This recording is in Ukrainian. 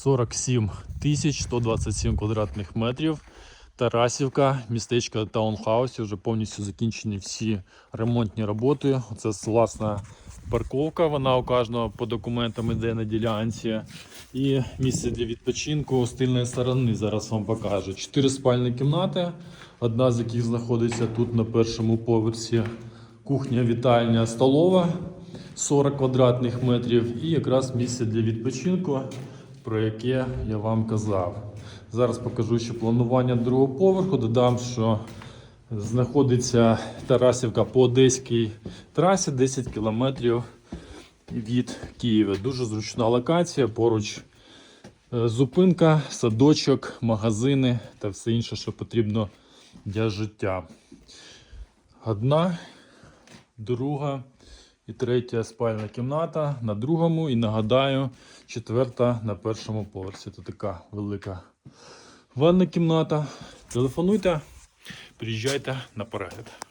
47 тисяч 127 квадратних метрів. Тарасівка, містечко таунхаусі, вже повністю закінчені всі ремонтні роботи. Це власна парковка, вона у кожного по документам іде на ділянці. І місце для відпочинку з тильної сторони зараз вам покажу. Чотири спальні кімнати, одна з яких знаходиться тут на першому поверсі. Кухня, вітальня, столова 40 квадратних метрів і якраз місце для відпочинку, про яке я вам казав. Зараз покажу ще планування другого поверху. Додам, що знаходиться Тарасівка по Одеській трасі 10 кілометрів від Києва. Дуже зручна локація. Поруч е, зупинка, садочок, магазини та все інше, що потрібно для життя. Одна, друга і третя спальна кімната на другому. І нагадаю, четверта на першому поверсі. Це така велика ванна кімната. Телефонуйте, приїжджайте на перегляд.